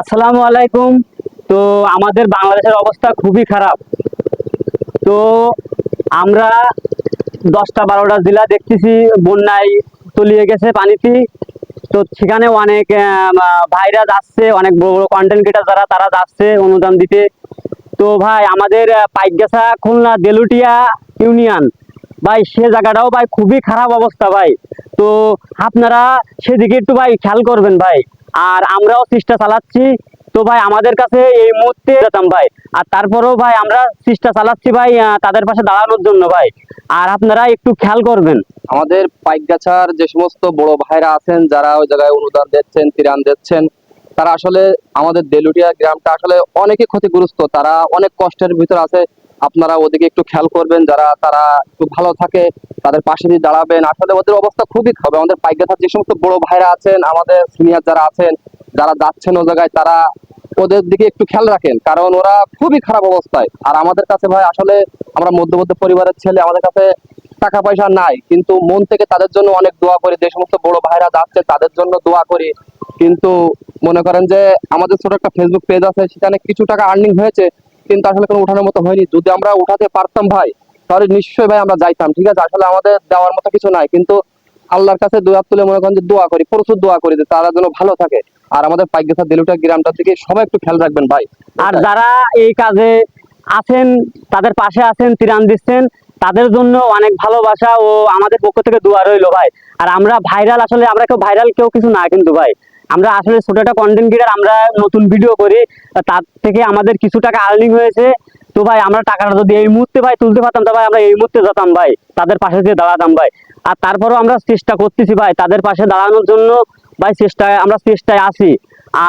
আসসালামু আলাইকুম। তো আমাদের বাংলাদেশের অবস্থা খুবই খারাপ। তো আমরা দশটা বারোটা জেলা দেখতেছি, বন্যায় তলিয়ে গেছে পানিতে তো সেখানে অনেক ভাইরা যাচ্ছে, অনেক বড় বড় কন্টেন্ট ক্রিয়েটার যারা, তারা যাচ্ছে অনুদান দিতে। তো ভাই, আমাদের পাইকগাছা, খুলনা, দেলুটিয়া ইউনিয়ন, ভাই, সে জায়গাটাও ভাই খুবই খারাপ অবস্থা ভাই। তো আপনারা সেদিকে একটু ভাই খেয়াল করবেন ভাই। আর আমরাও চেষ্টা চালাচ্ছি। তো ভাই, আমাদের কাছে এই মুহূর্তে যেতাম ভাই। আর তারপরেও ভাই, আমরা চেষ্টা চালাচ্ছি ভাই তাদের পাশে দাঁড়ানোর জন্য ভাই। আর আপনারা একটু খেয়াল করবেন। আমাদের পাইকগাছার যে সমস্ত বড় ভাইরা আছেন, যারা ওই জায়গায় অনুদান দিচ্ছেন ত্রাণ দিচ্ছেন, তারা আসলে আমাদের দেলুটিয়া গ্রামটা আসলে অনেকই ক্ষতিগ্রস্ত। তারা অনেক কষ্টের ভিতর আছে। আপনারা ওদিকে একটু খেয়াল করবেন, যারা, তারা একটু ভালো থাকে, তাদের পাশে দিয়ে দাঁড়াবেন। আসলে ওদের অবস্থা খুবই খারাপ। আমাদের পাইকগাছার যে সমস্ত বড় ভাইরা আছেন, আমাদের সিনিয়র যারা আছেন, যারা যাচ্ছেন ও জায়গায়, তারা ওদের দিকে একটু খেয়াল রাখেন। কারণ ওরা খুবই খারাপ অবস্থায়। আর আমাদের কাছে ভাই, আসলে আমরা মধ্যবর্তী পরিবারের ছেলে, আমাদের কাছে টাকা পয়সা নাই। কিন্তু মন থেকে তাদের জন্য অনেক দোয়া করি। যে সমস্ত বড় ভাইরা যাচ্ছে, তাদের জন্য দোয়া করি। কিন্তু মনে করেন যে, আমাদের ছোট একটা ফেসবুক পেজ আছে, সেখানে কিছু টাকা আর্নিং হয়েছে। কিন্তু আসলে কোনো উঠানোর মতো হয়নি। যদি আমরা উঠাতে পারতাম ভাই, তাহলে নিশ্চয়ই ভাই আমরা যাইতাম, ঠিক আছে? আসলে আমাদের দেওয়ার মতো কিছু নাই। কিন্তু আল্লাহর কাছে হাত তুলে মনে করেন যে দোয়া করি, প্রচুর দোয়া করি যে তারা যেন ভালো থাকে। আর আমাদের পাইকগেছা দেলুটা গ্রামটার দিকে সবাই একটু খেয়াল রাখবেন ভাই। আর যারা এই কাজে আছেন, তাদের পাশে আছেন ত্রাণ দিচ্ছেন, তাদের জন্য অনেক ভালোবাসা ও আমাদের পক্ষ থেকে দোয়া রইল ভাই। আর আমরা ভাইরাল, আসলে আমরা কেউ ভাইরাল কেউ কিছু না কিন্তু ভাই। আমরা আসলে ছোট একটা কন্টেন্ট ক্রিয়েটার আমরা নতুন ভিডিও করি তার থেকে আমাদের কিছু টাকা আর্নিং হয়েছে। তো ভাই, আমরা টাকাটা যদি এই মুহূর্তে ভাই তুলতে পারতাম, তো ভাই আমরা এই মুহূর্তে যেতাম ভাই, তাদের পাশে দিয়ে দাঁড়াতাম ভাই। আর তারপরেও আমরা চেষ্টা করতেছি ভাই, তাদের পাশে দাঁড়ানোর জন্য ভাই চেষ্টায়, আমরা চেষ্টায় আছি।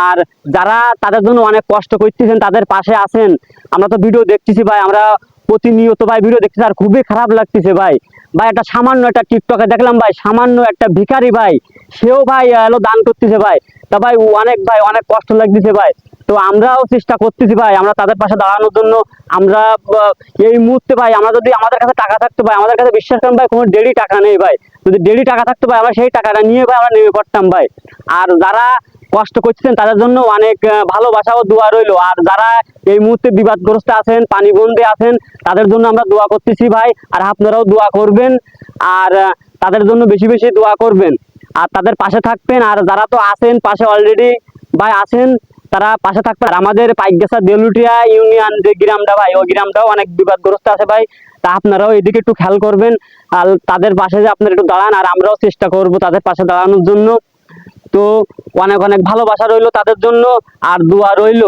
আর যারা তাদের জন্য অনেক কষ্ট করতেছেন, তাদের পাশে আছেন, আমরা তো ভিডিও দেখতেছি ভাই, আমরা প্রতিনিয়ত ভাই ভিডিও দেখতেছি আর খুবই খারাপ লাগতেছে ভাই। ভাই, একটা সামান্য একটা টিকটকে দেখলাম ভাই, সামান্য একটা ভিখারি ভাই, সেও ভাই এলো দান করতেছে ভাই। তা ভাই, অনেক ভাই, অনেক কষ্ট লাগতেছে ভাই। তো আমরাও চেষ্টা করতেছি ভাই, আমরা তাদের পাশে দাঁড়ানোর জন্য। আমরা এই মুহূর্তে ভাই, আমরা যদি আমাদের কাছে টাকা থাকতো ভাই, আমাদের কাছে বিশ্বাস করেন ভাই, কোনো ডেলি টাকা নেই ভাই। যদি ডেলি টাকা থাকতো ভাই, আমরা সেই টাকাটা নিয়ে ভাই, আমরা নেমে পড়তাম ভাই। আর যারা কষ্ট করছেন, তাদের জন্য অনেক ভালোবাসা ও দোয়া রইল। আর যারা এই মুহূর্তে বিবাদগ্রস্ত আছেন, পানি বন্দে আছেন, তাদের জন্য আমরা দোয়া করতেছি ভাই, আর আপনারাও দোয়া করবেন, আর তাদের জন্য বেশি বেশি দোয়া করবেন। আর তাদের পাশে থাকবেন, আর যারা তো আছেন, পাশে অলরেডি ভাই আছেন, তারা পাশে থাকবে আর আমাদের পাইকগাছা দেলুটিয়া ইউনিয়ন যে গ্রামটা ভাই, ওই গ্রামটাও অনেক বিবাদগ্রস্ত আছে ভাই। তা আপনারাও এদিকে একটু খেয়াল করবেন, আর তাদের পাশে যে আপনারা একটু দাঁড়ান, আর আমরাও চেষ্টা করব তাদের পাশে দাঁড়ানোর জন্য। তো অনেক অনেক ভালোবাসা রইল তাদের জন্য আর দোয়া রইল।